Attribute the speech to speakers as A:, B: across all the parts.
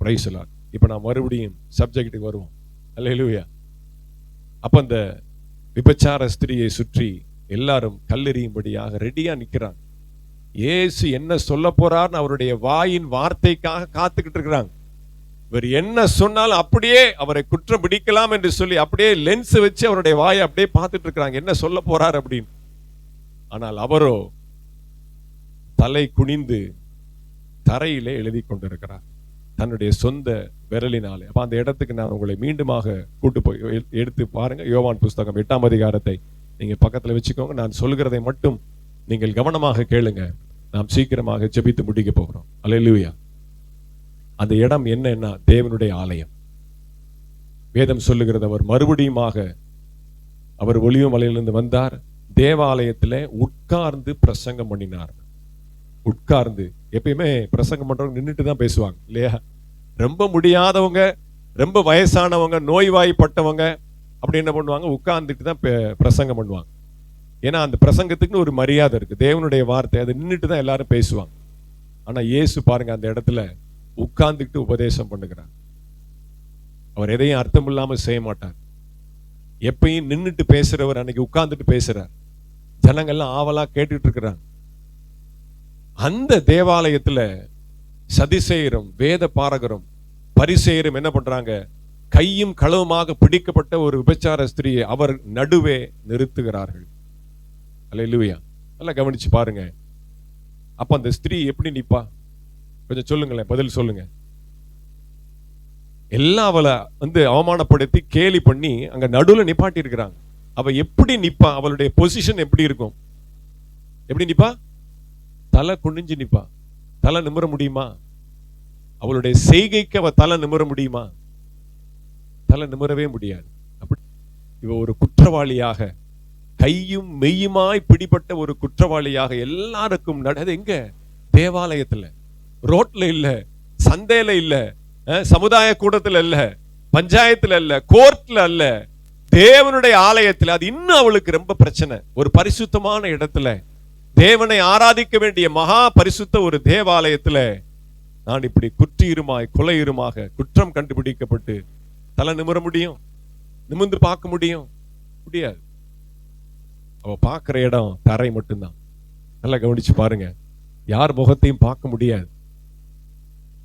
A: Praise the Lord இப்போ நான் மறுபடியும் சப்ஜெக்ட்டுக்கு வருவோம். அல்லேலூயா அப்ப அந்த விபச்சார ஸ்திரியை சுற்றி எல்லாரும் கல்லெறியும்படியாக ரெடியா நிக்கிறாங்க. ஏசு என்ன சொல்ல போறார்னு அவருடைய வாயின் வார்த்தைக்காக காத்துக்கிட்டு இருக்கிறாங்க. இவர் என்ன சொன்னாலும் அப்படியே அவரை குற்றம் பிடிக்கலாம் என்று சொல்லி அப்படியே லென்ஸ் வச்சு அவருடைய வாயை அப்படியே பார்த்துட்டு இருக்கிறாங்க. என்ன சொல்ல போறார் அப்படின்னு. ஆனால் அவரோ தலை குனிந்து தரையிலே எழுதி கொண்டிருக்கிறார் தன்னுடைய சொந்த விரலினாலே. அப்போ அந்த இடத்துக்கு நான் உங்களை மீண்டுமாக கூட்டு போய் எடுத்து பாருங்க. யோவான் புஸ்தகம் எட்டாம் அதிகாரத்தை நீங்க பக்கத்துல வச்சுக்கோங்க. நான் சொல்கிறதை மட்டும் நீங்கள் கவனமாக கேளுங்க. நாம் சீக்கிரமாக ஜெபித்து முடிக்க போகிறோம். அல்லேலூயா. அந்த இடம் என்னன்னா தேவனுடைய ஆலயம். வேதம் சொல்லுகிறது அவர் மறுபடியுமாக அவர் ஒளிவு மலையிலிருந்து வந்தார். தேவாலயத்தில் உட்கார்ந்து பிரசங்கம் பண்ணினார். உட்கார்ந்து எப்பயுமே பிரசங்கம் பண்ணுறவங்க நின்றுட்டு தான் பேசுவாங்க இல்லையா? ரொம்ப முடியாதவங்க ரொம்ப வயசானவங்க நோய்வாய்ப்பட்டவங்க அப்படி என்ன பண்ணுவாங்க? உட்கார்ந்துட்டு தான் பிரசங்கம் பண்ணுவாங்க. ஏன்னா அந்த பிரசங்கத்துக்குன்னு ஒரு மரியாதை இருக்கு. தேவனுடைய வார்த்தை அதை நின்றுட்டு தான் எல்லாரும் பேசுவாங்க. ஆனா இயேசு பாருங்க அந்த இடத்துல உட்கார்ந்துக்கிட்டு உபதேசம் பண்ணுகிறார். அவர் எதையும் அர்த்தம் இல்லாமல் செய்ய மாட்டார். எப்பயும் நின்னுட்டு பேசுறவர் அன்னைக்கு உட்கார்ந்துட்டு பேசுறார். ஜனங்கள்லாம் ஆவலா கேட்டுட்டு இருக்கிறாங்க. அந்த தேவாலயத்துல சதிசெயரும் வேத பாரகரும் பரிசெயரும் என்ன பண்றாங்க? கையும் களவுமாக பிடிக்கப்பட்ட ஒரு விபச்சார ஸ்திரியை அவர் நடுவே நிறுத்துகிறார்கள். அல்லேலூயா. நல்லா கவனிச்சு பாருங்க. அப்ப அந்த ஸ்திரீ எப்படி நிற்பா கொஞ்சம் சொல்லுங்களேன் பதில் சொல்லுங்க. எல்லாம் அவளை வந்து அவமானப்படுத்தி கேலி பண்ணி அங்க நடுவுல நிப்பாட்டி இருக்கிறாங்க. அவ எப்படி நிப்பா? அவளுடைய பொசிஷன் எப்படி இருக்கும்? எப்படி நிப்பா? தலை குனிஞ்சு நிப்பா. தலை நிமிர முடியுமா? அவளுடைய செய்கைக்கு அவ தலை நிமிர முடியுமா? தலை நிமிரவே முடியாது. அப்படி இவ ஒரு குற்றவாளியாக கையும் மெய்யுமாய் பிடிபட்ட ஒரு குற்றவாளியாக எல்லாருக்கும் நடது எங்க? தேவாலயத்துல. ரோட்ல இல்ல சந்தையில இல்ல சமுதாய கூடத்துல இல்ல பஞ்சாயத்துல இல்ல கோர்ட்ல அல்ல தேவனுடைய ஆலயத்துல. அது இன்னும் அவளுக்கு ரொம்ப பிரச்சனை. ஒரு பரிசுத்தமான இடத்துல தேவனை ஆராதிக்க வேண்டிய மகா பரிசுத்த ஒரு தேவாலயத்துல நான் இப்படி குற்றியிருமாய் கொலையிருமாக குற்றம் கண்டுபிடிக்கப்பட்டு தலை நிமிர முடியும்? நிமிர்ந்து பார்க்க முடியும்? முடியாது. அவ பார்க்குற இடம் தரை மட்டும்தான். நல்லா கவனிச்சு பாருங்க. யார் முகத்தையும் பார்க்க முடியாது.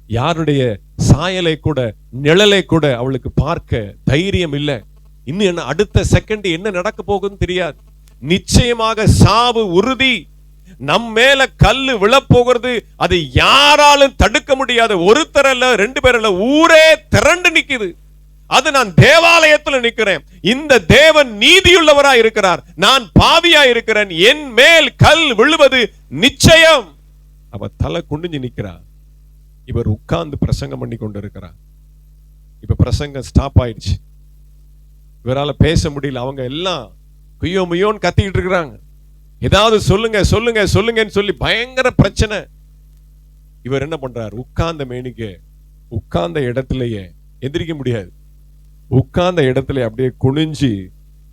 A: யாருடைய சாயலை கூட நிழலை கூட அவளுக்கு பார்க்க தைரியம் இல்லை. இன்னும் என்ன அடுத்த செகண்ட் என்ன நடக்க போகுதுன்னு தெரியாது. நிச்சயமாக சாவு உறுதி. நம் மேல கல்லு விழப்போகிறது அது யாராலும் தடுக்க முடியாது ஒருத்தர் அல்ல ரெண்டு பேர் அல்ல ஊரே திரண்டு நிக்குது. அது நான் தேவாலயத்துல நிற்கிறேன் இந்த தேவன் நீதியுள்ளவரா இருக்கிறார். நான் பாவியா இருக்கிறேன். என் மேல் கல் விழுவது நிச்சயம். அவ தலை குனிஞ்சு நிக்கிறா இவர் உட்கார்ந்து பிரசங்கம் பண்ணி கொண்டு இருக்கிறார் இப்ப பிரசங்கம் ஸ்டாப் ஆயிடுச்சு. இவரால பேச முடியல. அவங்க எல்லாம் குய்யோ முய்யோன்னு கத்திக்கிட்டு இருக்கிறாங்க. ஏதாவது சொல்லுங்க சொல்லுங்க சொல்லுங்கன்னு சொல்லி பயங்கர பிரச்சனை. இவர் என்ன பண்றார்? உட்கார்ந்த மேனிக்கு உட்கார்ந்த இடத்துலயே எந்திரிக்க முடியாது. உட்கார்ந்த இடத்துல அப்படியே குனிஞ்சு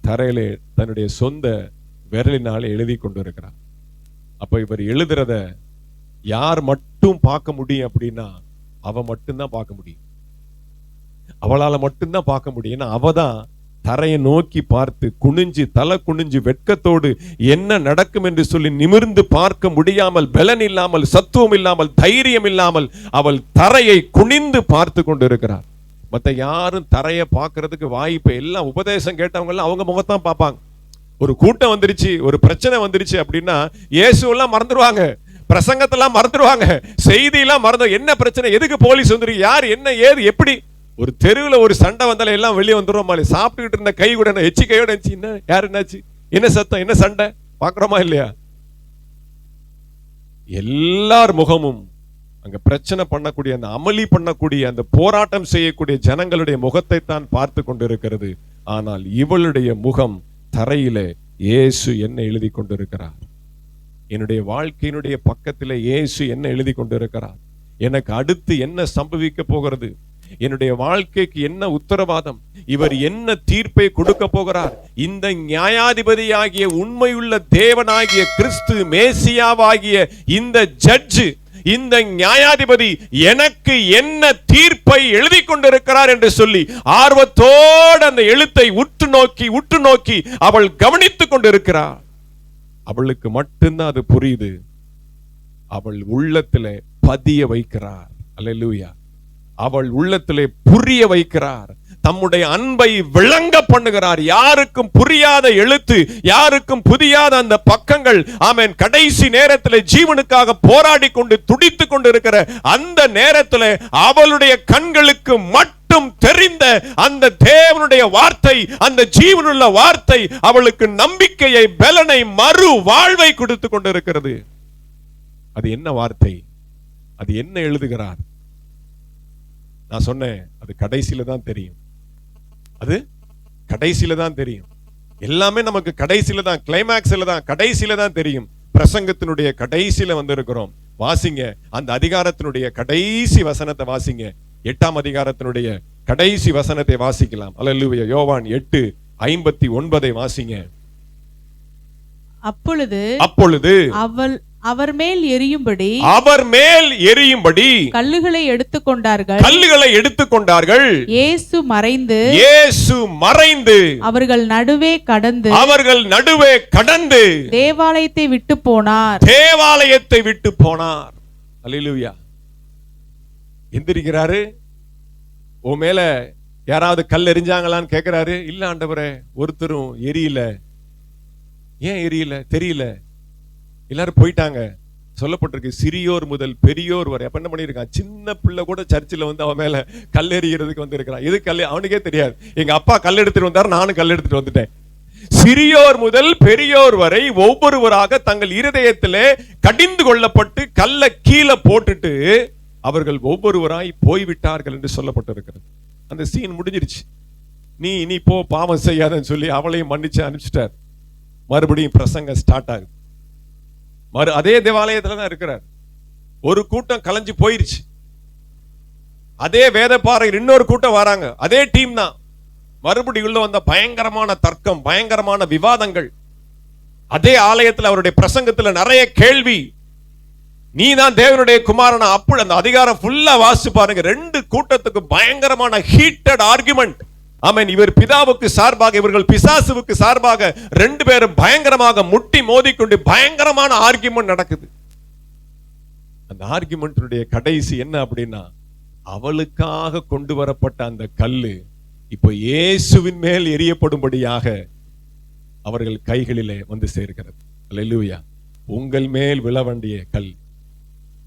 A: தரையிலே தன்னுடைய சொந்த விரலினால் எழுதி கொண்டு இருக்கிறார். அப்ப இவர் எழுதுறத யார் மட்டும் பார்க்க முடியும் அப்படின்னா அவ மட்டும்தான் பார்க்க முடியும். அவளால மட்டும்தான் பார்க்க முடியும். ஏன்னா அவ தான் தரையை நோக்கி பார்த்து குனிஞ்சு தலை குனிஞ்சு வெட்கத்தோடு என்ன நடக்கும் என்று சொல்லி நிமிர்ந்து பார்க்க முடியாமல் பலன் இல்லாமல் சத்துவம் இல்லாமல் தைரியம் இல்லாமல் அவள் தரையை குனிந்து பார்த்து கொண்டிருக்கிறார். மற்ற யாரும் தரையை பார்க்கறதுக்கு வாய்ப்பு எல்லாம் உபதேசம் கேட்டவங்கெல்லாம் அவங்க முகத்தான் பார்ப்பாங்க. ஒரு கூட்டம் வந்துருச்சு ஒரு பிரச்சனை வந்துருச்சு அப்படின்னா இயேசுவெல்லாம் மறந்துடுவாங்க பிரசங்கத்தெல்லாம் மறந்துடுவாங்க செய்தியெல்லாம் மறந்து என்ன பிரச்சனை எதுக்கு போலீஸ் வந்துருக்கு யார் என்ன ஏது எப்படி? ஒரு தெருவுல ஒரு சண்டை வந்தாலும் எல்லாம் வெளியே வந்துடும் மாதிரி சாப்பிட்டுக்கிட்டு இருந்த கை கூட என்ன எச்சி கையோட இருந்துச்சு? என்ன? யார் என்னாச்சு? என்ன சத்தம்? என்ன சண்டை? பாக்குறோமா இல்லையா? எல்லார் முகமும் அங்க பிரச்சனை பண்ணக்கூடிய அந்த அமளி பண்ணக்கூடிய அந்த போராட்டம் செய்யக்கூடிய ஜனங்களுடைய முகத்தை தான் பார்த்து கொண்டிருக்கிறது. ஆனால் இவளுடைய முகம் தரையில இயேசு என்ன எழுதி கொண்டிருக்கிறார். என்னுடைய வாழ்க்கையினுடைய பக்கத்தில் இயேசு என்ன எழுதி கொண்டிருக்கிறார். எனக்கு அடுத்து என்ன சம்பவிக்க போகிறது? என்னுடைய வாழ்க்கைக்கு என்ன உத்தரவாதம்? இவர் என்ன தீர்ப்பை கொடுக்க போகிறார்? இந்த நியாயாதிபதியாகிய உண்மையுள்ள தேவனாகிய கிறிஸ்து மேசியாவாகிய இந்த ஜட்ஜு இந்த நியாயாதிபதி எனக்கு என்ன தீர்ப்பை எழுதி கொண்டிருக்கிறார் என்று சொல்லி ஆர்வத்தோடு அந்த எழுத்தை உற்று நோக்கி உற்று நோக்கி அவள் கவனித்துக் கொண்டிருக்கிறார் அவளுக்கு மட்டும்தான் அது புரியுது. அவள் உள்ளத்துல பதிய வைக்கிறார். அல்லேலூயா. அவள் உள்ளத்திலே புரிய வைக்கிறார். தம்முடைய அன்பை விளங்க பண்ணுகிறார். யாருக்கும் புரியாத எழுத்து யாருக்கும் புரியாத அந்த பக்கங்கள் ஆமேன் கடைசி நேரத்தில் ஜீவனுக்காக போராடி கொண்டு துடித்துக் கொண்டு இருக்கிற அந்த நேரத்தில் அவளுடைய கண்களுக்கு மட்டும் தெரிந்த அந்த தேவனுடைய வார்த்தை அந்த ஜீவனுள்ள வார்த்தை அவளுக்கு நம்பிக்கையை பலனை மறு வாழ்வை கொடுத்து கொண்டிருக்கிறது. அது என்ன வார்த்தை? அது என்ன எழுதுகிறார்? நான் சொன்னேன் அது கடைசியில தான் தெரியும். அது கடைசியில தான் தெரியும். எல்லாமே நமக்கு கடைசியில தான் கிளைமேக்ஸ்ல தான் கடைசியில தான் தெரியும். பிரசங்கத்தினுடைய கடைசியில வந்திருக்கிறோம். வாசிங்க அந்த அதிகாரத்தினுடைய கடைசி வசனத்தை வாசிங்க. எட்டாம் அதிகாரத்தினுடைய கடைசி வசனத்தை வாசிக்கலாம். அல்லேலூயா யோவான் எட்டு ஐம்பத்தி ஒன்பதை வாசிங்க.
B: அப்பொழுது
A: அப்பொழுது
B: அவள் அவர் மேல் எரியும்படி
A: அவர் மேல் எரியும்படி
B: கல்லுகளை எடுத்துக்கொண்டார்கள்.
A: கல்லுகளை எடுத்துக்கொண்டார்கள்.
B: இயேசு மறைந்து
A: இயேசு மறைந்து
B: அவர்கள் நடுவே கடந்து
A: அவர்கள் நடுவே கடந்து
B: தேவாலயத்தை விட்டு போனார்.
A: தேவாலயத்தை விட்டு போனார். அல்லேலூயா எந்திரிக்கிறாரு. உன் மேல யாராவது கல் எரிஞ்சாங்களான்னு கேக்குறாரு. இல்ல ஆண்டவரே ஒருத்தரும் எரியல. ஏன் எரியல? தெரியல. எல்லாரும் போயிட்டாங்க. சொல்லப்பட்டிருக்கு சிறியோர் முதல் பெரியோர் வரை. அப்ப என்ன பண்ணியிருக்கான்? சின்ன பிள்ளை கூட சர்ச்சில் வந்து அவன் மேல கல்லெறிகிறதுக்கு வந்து வந்திருக்கிறான். எது கல் அவனுக்கே தெரியாது. எங்க அப்பா கல் எடுத்துட்டு வந்தாரு நானும் கல் எடுத்துட்டு வந்துட்டேன். சிறியோர் முதல் பெரியோர் வரை ஒவ்வொருவராக தங்கள் இருதயத்திலே கடிந்து கொள்ளப்பட்டு கல்ல கீழே போட்டுட்டு அவர்கள் ஒவ்வொருவராய் போய்விட்டார்கள் என்று சொல்லப்பட்டிருக்கிறது. அந்த சீன் முடிஞ்சிருச்சு. நீ இனி போ பாவம் செய்யாதன்னு சொல்லி அவளையும் மன்னிச்சு அனுப்பிச்சிட்டார். மறுபடியும் பிரசங்கம் ஸ்டார்ட் ஆகுது. மறு அதே தேவாலயத்தில் தான் இருக்கிறார். ஒரு கூட்டம் கலைஞ்சு போயிருச்சு. அதே வேத இன்னொரு கூட்டம் வராங்க. அதே டீம் தான். மறுபடியும் உள்ள வந்த பயங்கரமான தர்க்கம் பயங்கரமான விவாதங்கள். அதே ஆலயத்தில் அவருடைய பிரசங்கத்தில் நிறைய கேள்வி. நீ தான் தேவனுடைய குமாரனா? அப்படி அந்த அதிகாரம் ஃபுல்லா வாசிச்சு பாருங்க. ரெண்டு கூட்டத்துக்கு பயங்கரமான ஹீட்டட் ஆர்குமெண்ட் ஆமென். இவர் பிதாவுக்கு சார்பாக இவர்கள் பிசாசுவுக்கு சார்பாக ரெண்டு பேரும் பயங்கரமாக முட்டி மோதிக்கொண்டு பயங்கரமான ஆர்கியூமெண்ட் நடக்குது. அந்த ஆர்கியூமெண்ட்டுடைய கடைசி என்ன அப்படின்னா அவளுக்காக கொண்டு வரப்பட்ட அந்த கல்லு இப்போ இயேசுவின் மேல் எரியப்படும்படியாக அவர்கள் கைகளிலே வந்து சேர்கிறது. லெலுவியா உங்கள் மேல் விழ வேண்டிய கல்.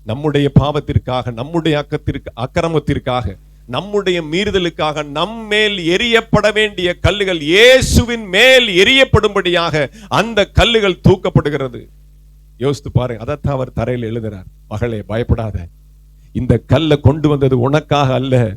A: நம்முடைய பாவத்திற்காக நம்முடைய அக்கத்திற்கு அக்கிரமத்திற்காக நம்முடைய மீறுதலுக்காக நம் மேல் எரியப்பட வேண்டிய கல்லுகள் இயேசுவின் மேல் எரியப்படும்படியாக அந்த கல்லுகள் தூக்கப்படுகிறது. யோசித்து பாருங்க அதைத்தான் அவர் தரையில் எழுதுறார். மகளே பயப்படாத. இந்த கல்லை கொண்டு வந்தது உனக்காக அல்ல.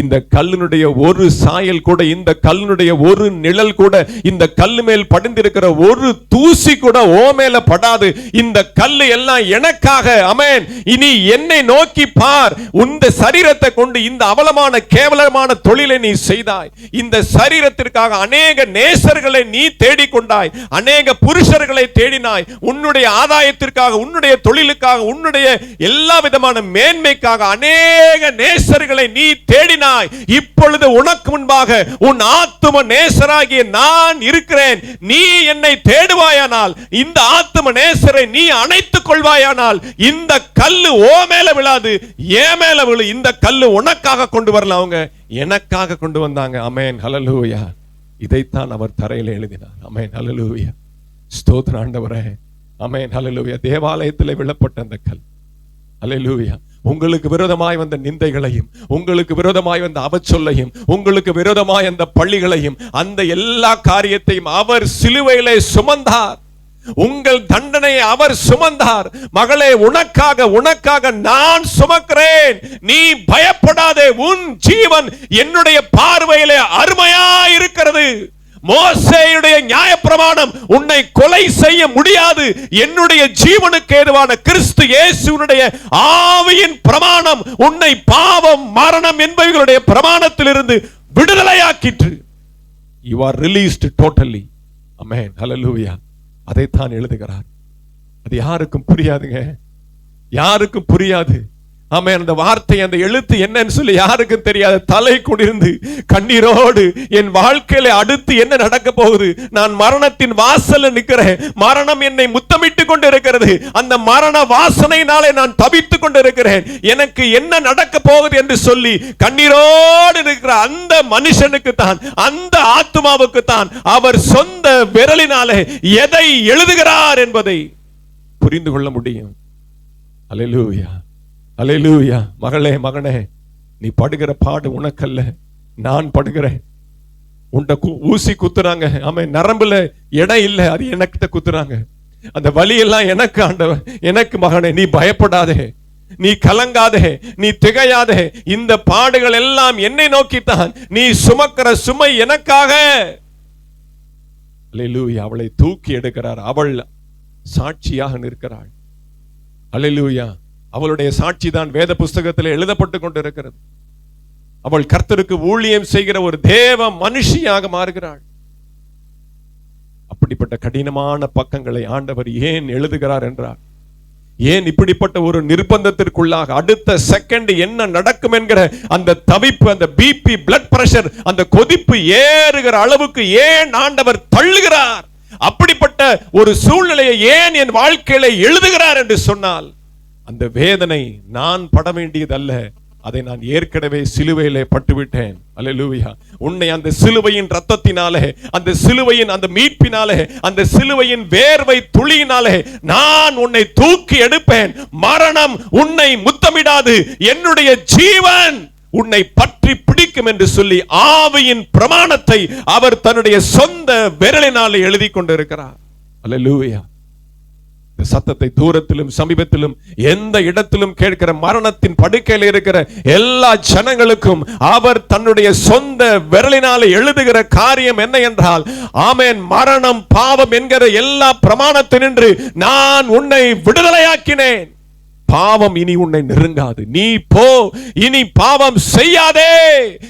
A: இந்த கல்லினுடைய ஒரு சாயல் கூட இந்த கல்லினுடைய ஒரு நிழல் கூட இந்த கல் மேல் படிந்திருக்கிற ஒரு தூசி கூட ஓ மேல படாது. இந்த கல்லு எல்லாம் எனக்காக அமேன் இனி என்னை நோக்கி பார். உந்த சரீரத்தை கொண்டு இந்த அவலமான கேவலமான தொழிலை நீ செய்தாய். இந்த சரீரத்திற்காக அநேக நேசர்களை நீ தேடிக்கொண்டாய். அநேக புருஷர்களை தேடினாய். உன்னுடைய ஆதாயத்திற்காக உன்னுடைய தொழிலுக்காக உன்னுடைய எல்லா விதமான மேன்மைக்காக அநேக நேசர்களை நீ தேடி தேடினாய். இப்பொழுது உனக்கு முன்பாக உன் ஆத்தும நேசராகிய நான் இருக்கிறேன். நீ என்னை தேடுவாயானால் இந்த ஆத்தும நேசரை நீ அணைத்துக் கொள்வாயானால் இந்த கல்லு ஓ மேல விழாது ஏ மேல விழு இந்த கல்லு உனக்காக கொண்டு வரல அவங்க. எனக்காக கொண்டு வந்தாங்க. அமேன். ஹலலூயா இதைத்தான் அவர் தரையில் எழுதினார். அமேன். ஹலலூயா ஸ்தோத்திர ஆண்டவரே. அமேன். ஹலலூயா தேவாலயத்தில் விழப்பட்ட அந்த கல். அல்லேலூயா உங்களுக்கு விரோதமாய் வந்த நிந்தைகளையும் உங்களுக்கு விரோதமாய் வந்த அவச்சொல்லையும் உங்களுக்கு விரோதமாய் அந்த பள்ளிகளையும் அந்த எல்லா காரியத்தையும் அவர் சிலுவையிலே சுமந்தார். உங்கள் தண்டனையை அவர் சுமந்தார். மகளே உனக்காக உனக்காக நான் சுமக்கிறேன். நீ பயப்படாதே உன் ஜீவன் என்னுடைய பார்வையிலே அருமையா இருக்கிறது மோசேயுடைய நியாயப்பிரமாணம் உன்னை கொலை செய்ய முடியாது. என்னுடைய ஜீவனுக்கு ஏதுவான கிறிஸ்து இயேசுனுடைய ஆவியின் பிரமாணம் உன்னை பாவம் மரணம் என்பவர்களுடைய பிரமாணத்திலிருந்து விடுதலையாக்கிற்று. You are released totally amen hallelujah அதைத்தான் எழுதுகிறார். அது யாருக்கும் புரியாதுங்க. யாருக்கும் புரியாது. ஆமே அந்த வார்த்தை அந்த எழுத்து என்னன்னு சொல்லி யாருக்கும் தெரியாத தலை குடிர்ந்து கண்ணீரோடு என் வாழ்க்கையில அடுத்து என்ன நடக்க போகுது? நான் மரணத்தின் வாசல்ல நிக்கிறேன் மரணம் என்னை முத்தமிட்டு கொண்டு இருக்கிறது அந்த மரண வாசனையினாலே நான் தவித்துக் கொண்டு இருக்கிறேன் எனக்கு என்ன நடக்க போகுது என்று சொல்லி கண்ணீரோடு இருக்கிற அந்த மனுஷனுக்கு தான் அந்த ஆத்மாவுக்கு தான் அவர் சொந்த விரலினாலே எதை எழுதுகிறார் என்பதை புரிந்து கொள்ள முடியும். அல்லேலூயா. அலையிலூயா. மகளே மகனே நீ படுகிற பாடு உனக்கல்ல. நான் படுகிறேன். உன்ட கு- ஊசி குத்துறாங்க. ஆமை நரம்புல இடம் இல்ல. அது எனக்கிட்ட குத்துறாங்க? அந்த வழியெல்லாம் எனக்கு ஆண்டவன் எனக்கு மகனே நீ பயப்படாதே. நீ கலங்காதே. நீ திகையாதே. இந்த பாடுகள் எல்லாம் என்னை நோக்கித்தான். நீ சுமக்கிற சுமை எனக்காக. அல்லேலூயா அவளை தூக்கி எடுக்கிறார். அவள் சாட்சியாக நிற்கிறாள். அல்லேலூயா அவளுடைய சாட்சி தான் வேத புஸ்தகத்தில் எழுதப்பட்டு கொண்டிருக்கிறது. அவள் கர்த்தருக்கு ஊழியம் செய்கிற ஒரு தேவ மனுஷியாக மாறுகிறாள். அப்படிப்பட்ட கடினமான பக்கங்களை ஆண்டவர் ஏன் எழுதுகிறார் என்றார் ஏன் இப்படிப்பட்ட ஒரு நிர்பந்தத்திற்குள்ளாக அடுத்த செகண்ட் என்ன நடக்கும் என்கிற அந்த தவிப்பு அந்த பிபி பிளட் பிரஷர் அந்த கொதிப்பு ஏறுகிற அளவுக்கு ஏன் ஆண்டவர் தள்ளுகிறார்? அப்படிப்பட்ட ஒரு சூழ்நிலையை ஏன் என் வாழ்க்கையில எழுதுகிறார் என்று சொன்னால் அந்த வேதனை நான் பட வேண்டியதல்ல. அதை நான் ஏற்கனவே சிலுவையிலே பட்டுவிட்டேன். அல்லேலூயா. உன்னை அந்த சிலுவையின் ரத்தத்தினாலே அந்த சிலுவையின் அந்த மீட்பினாலே அந்த சிலுவையின் வேர்வை துளியினாலே நான் உன்னை தூக்கி எடுப்பேன். மரணம் உன்னை முத்தமிடாது. என்னுடைய ஜீவன் உன்னை பற்றி பிடிக்கும் என்று சொல்லி ஆவியின் பிரமாணத்தை அவர் தன்னுடைய சொந்த விரலினாலே எழுதி கொண்டிருக்கிறார் அல்ல லூவியா இந்த சத்தத்தை தூரத்திலும் சமீபத்திலும் எந்த இடத்திலும் கேட்கிற மரணத்தின் படுக்கையில் இருக்கிற எல்லா ஜனங்களுக்கும் அவர் தன்னுடைய சொந்த விரலினால எழுதுகிற காரியம் என்ன என்றால் ஆமேன் மரணம் பாவம் என்கிற எல்லா பிரமாணத்தினின்று நான் உன்னை விடுதலையாக்கினேன். பாவம் இனி உன்னை நெருங்காது. நீ போ. இனி பாவம் செய்யாதே.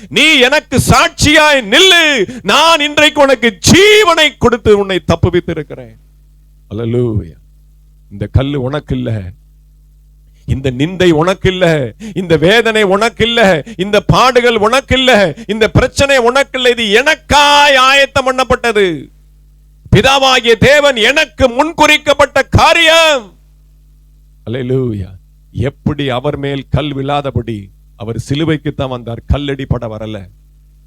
A: நீ எனக்கு சாட்சியாய் நில்லு. நான் இன்றைக்கு உனக்கு ஜீவனை கொடுத்து உன்னை தப்புவித்து இருக்கிறேன் அல்லலூயா. இந்த கல் உனக்கு இல்ல இந்த நிந்தை உனக்கு இல்ல இந்த வேதனை உனக்கு இல்ல இந்த பாடுகள் உனக்கு இல்ல இந்த பிரச்சனை உனக்கு இல்லை இது எனக்காய் ஆயத்தம் பண்ணப்பட்டது. பிதாவாகிய தேவன் எனக்கு முன்குறிக்கப்பட்ட காரியம். அல்லேலூயா. எப்படி அவர் மேல் கல் விழாதபடி அவர் சிலுவைக்கு தான் வந்தார். கல்லடி பட வரல.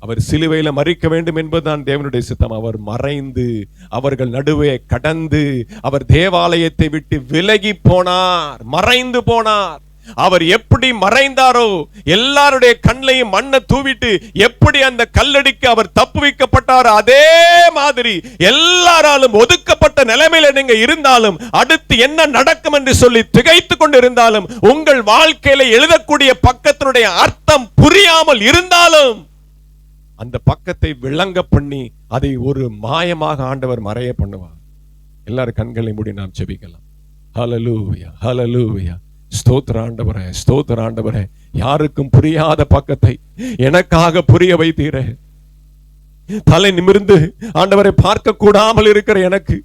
A: அவர் சிலுவையில மறிக்க வேண்டும் என்பதுதான் தேவனுடைய சித்தம். அவர் மறைந்து அவர்கள் நடுவே கடந்து அவர் தேவாலயத்தை விட்டு விலகி போனார் மறைந்து போனார். அவர் எப்படி மறைந்தாரோ எல்லாருடைய கண்ணையும் மண்ணை தூவிட்டு எப்படி அந்த கல்லடிக்கு அவர் தப்பு வைக்கப்பட்டாரோ அதே மாதிரி எல்லாராலும் ஒதுக்கப்பட்ட நிலைமையில நீங்க இருந்தாலும் அடுத்து என்ன நடக்கும் என்று சொல்லி திகைத்து கொண்டு இருந்தாலும் உங்கள் வாழ்க்கையில எழுதக்கூடிய பக்கத்தினுடைய அர்த்தம் புரியாமல் இருந்தாலும் அந்த பக்கத்தை விளங்க பண்ணி அதை ஒரு மாயமாக ஆண்டவர் மறைய பண்ணுவார். எல்லாரும் கண்களை மூடி நாம் செபிக்கலாம் ஹலலூயா ஹலலூயா ஸ்தோத்திர ஆண்டவரே ஸ்தோத்திர ஆண்டவரே. யாருக்கும் புரியாத பக்கத்தை எனக்காக புரிய வைத்தீரே. தலை நிமிர்ந்து ஆண்டவரை பார்க்க கூடாமல் இருக்கிற எனக்கு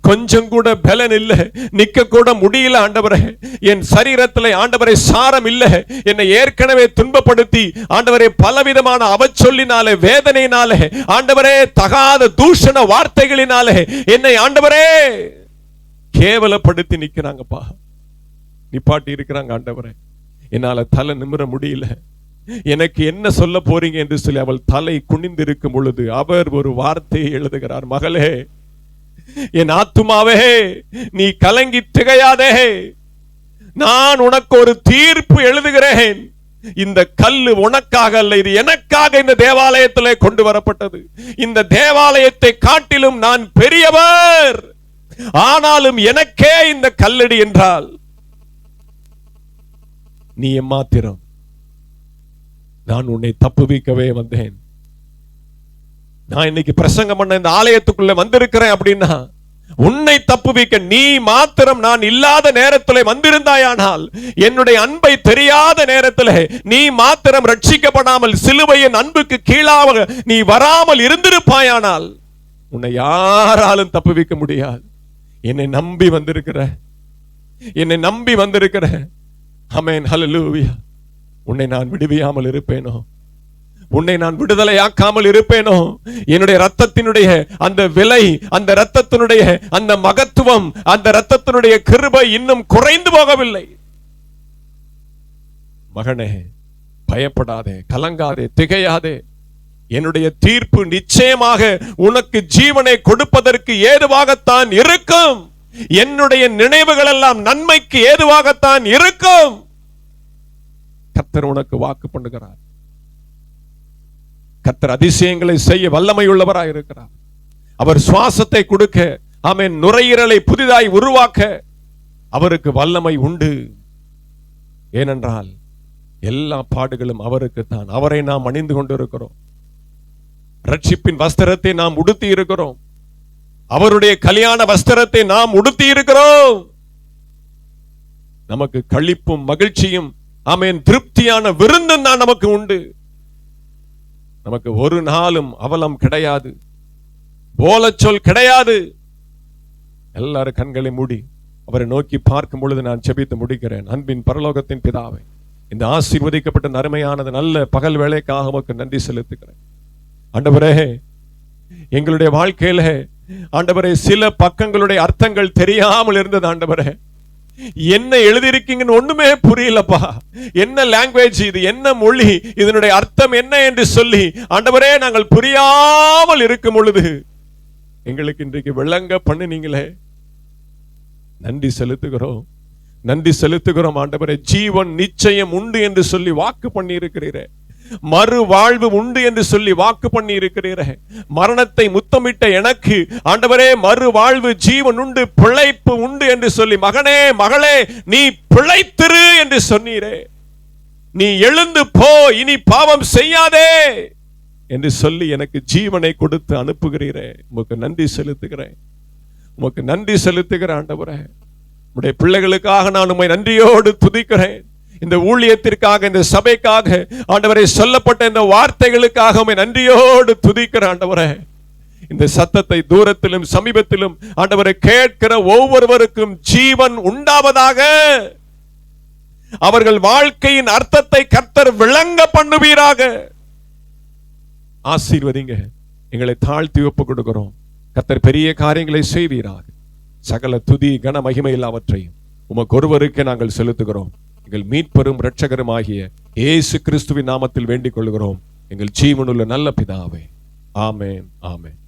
A: கொஞ்சம் கூட பலன் இல்ல. நிற்க கூட முடியல ஆண்டவரே. என் சரீரத்துல ஆண்டவரை சாரம் இல்ல. என்னை ஏற்கனவே துன்பப்படுத்தி ஆண்டவரை பலவிதமான அவச்சொல்லினாலே வேதனையினாலே ஆண்டவரே தகாத தூஷண வார்த்தைகளினாலே என்னை ஆண்டவரே கேவலப்படுத்தி நிக்கிறாங்கப்பா நிப்பாட்டி இருக்கிறாங்க ஆண்டவரே. என்னால தலை நிமிர முடியல. எனக்கு என்ன சொல்ல போறீங்க என்று சொல்லி அவள் தலை குனிந்திருக்கும் பொழுது அவர் ஒரு வார்த்தையை எழுதுகிறார். மகளே என் ஆத்துமாவே நீ கலங்கி திகையாதே. நான் உனக்கு ஒரு தீர்ப்பு எழுதுகிறேன். இந்த கல்லு உனக்காக அல்ல இது எனக்காக இந்த தேவாலயத்திலே கொண்டு வரப்பட்டது. இந்த தேவாலயத்தை காட்டிலும் நான் பெரியவர். ஆனாலும் எனக்கே இந்த கல்லடி என்றால் நீ மாத்திரம் நான் உன்னை தப்புவிக்கவே வந்தேன். நான் இன்னைக்கு பிரசங்கம் பண்ண இந்த ஆலயத்துக்குள்ள வந்திருக்கிறேன் அப்படின்னா உன்னை தப்புவிக்க நீ மாத்திரம் நான் இல்லாத நேரத்தில் வந்திருந்தாயானால் என்னுடைய அன்பை தெரியாத நேரத்தில் நீ மாத்திரம் ரட்சிக்கப்படாமல் சிலுவையின் அன்புக்கு கீழாக நீ வராமல் இருந்திருப்பாயானால் உன்னை யாராலும் தப்புவிக்க முடியாது. என்னை நம்பி வந்திருக்கிற என்னை நம்பி வந்திருக்கிற. அமேன் ஹலலூவியா உன்னை நான் விடுவியாமல் இருப்பேனோ? உன்னை நான் விடுதலையாக்காமல் இருப்பேனோ? என்னுடைய ரத்தத்தினுடைய அந்த விலை அந்த ரத்தத்தினுடைய அந்த மகத்துவம் அந்த ரத்தத்தினுடைய கிருபை இன்னும் குறைந்து போகவில்லை. மகனே பயப்படாதே கலங்காதே திகையாதே. என்னுடைய தீர்ப்பு நிச்சயமாக உனக்கு ஜீவனை கொடுப்பதற்கு ஏதுவாகத்தான் இருக்கும். என்னுடைய நினைவுகள் எல்லாம் நன்மைக்கு ஏதுவாகத்தான் இருக்கும். கத்தர் உனக்கு வாக்கு பண்ணுகிறார். கத்தர் அதிசயங்களை செய்ய வல்லமை உள்ளவராக இருக்கிறார். அவர் சுவாசத்தை கொடுக்க ஆமேன் நுரையீரலை புதிதாய் உருவாக்க அவருக்கு வல்லமை உண்டு. ஏனென்றால் எல்லா பாடுகளும் அவருக்கு தான். அவரை நாம் அணிந்து கொண்டிருக்கிறோம். ரட்சிப்பின் வஸ்திரத்தை நாம் உடுத்தி இருக்கிறோம். அவருடைய கல்யாண வஸ்திரத்தை நாம் உடுத்தி இருக்கிறோம். நமக்கு களிப்பும் மகிழ்ச்சியும் ஆமேன் திருப்தியான விருந்தும் தான் நமக்கு உண்டு. நமக்கு ஒரு நாளும் அவலம் கிடையாது. போலச்சொல் கிடையாது. எல்லாரும் கண்களை மூடி அவரை நோக்கி பார்க்கும் பொழுது நான் செபித்து முடிக்கிறேன். அன்பின் பரலோகத்தின் பிதாவை இந்த ஆசீர்வதிக்கப்பட்ட நறுமையானது நல்ல பகல் வேலைக்காக உமக்கு நன்றி செலுத்துகிறேன். ஆண்டவரே எங்களுடைய வாழ்க்கையில ஆண்டவரே சில பக்கங்களுடைய அர்த்தங்கள் தெரியாமல் இருந்தது ஆண்டவரே. என்ன எழுதியிருக்கீங்கன்னு ஒண்ணுமே புரியலப்பா. என்ன லாங்குவேஜ் இது? என்ன மொழி? இதனுடைய அர்த்தம் என்ன என்று சொல்லி ஆண்டவரே நாங்கள் புரியாமல் இருக்கும் பொழுது எங்களுக்கு இன்றைக்கு விளங்க பண்ணினீங்களே. நன்றி செலுத்துகிறோம். நன்றி செலுத்துகிறோம் ஆண்டவரே. ஜீவன் நிச்சயம் உண்டு என்று சொல்லி வாக்கு பண்ணி இருக்கிறீரே மறு வாழ்வு உண்டு என்று சொல்லி வாக்கு பண்ணி இருக்கிறீரே. மரணத்தை முத்தமிட்ட எனக்கு ஆண்டவரே மறு வாழ்வு ஜீவன் உண்டு பிழைப்பு உண்டு என்று சொல்லி மகனே மகளே நீ பிழைத்திரு என்று சொன்னீரே. நீ எழுந்து போ இனி பாவம் செய்யாதே என்று சொல்லி எனக்கு ஜீவனை கொடுத்து அனுப்புகிறீரே. உமக்கு நன்றி செலுத்துகிறேன். உமக்கு நன்றி செலுத்துகிற ஆண்டவரே உடைய பிள்ளைகளுக்காக நான் உண்மை நன்றியோடு துதிக்கிறேன். இந்த ஊழியத்திற்காக இந்த சபைக்காக ஆண்டவரை சொல்லப்பட்ட இந்த வார்த்தைகளுக்காக நன்றியோடு துதிக்கிற ஆண்டவரே. இந்த சத்தத்தை தூரத்திலும் சமீபத்திலும் ஆண்டவரை கேட்கிற ஒவ்வொருவருக்கும் ஜீவன் உண்டாவதாக. அவர்கள் வாழ்க்கையின் அர்த்தத்தை கர்த்தர் விளங்க பண்ணுவீராக. ஆசீர்வதிங்க எங்களை தாழ்த்தி ஒப்பு கொடுக்கிறோம். கர்த்தர் பெரிய காரியங்களை செய்வீராக. சகல துதி கன மகிமை அவற்றையும் உமக்கு ஒருவருக்கு நாங்கள் செலுத்துகிறோம். எங்கள் மீட்பெரும் இரட்சகரும் ஆகிய இயேசு கிறிஸ்துவின் நாமத்தில் வேண்டிக் கொள்கிறோம் எங்கள் ஜீவனுள்ள நல்ல பிதாவே. ஆமேன் ஆமேன்.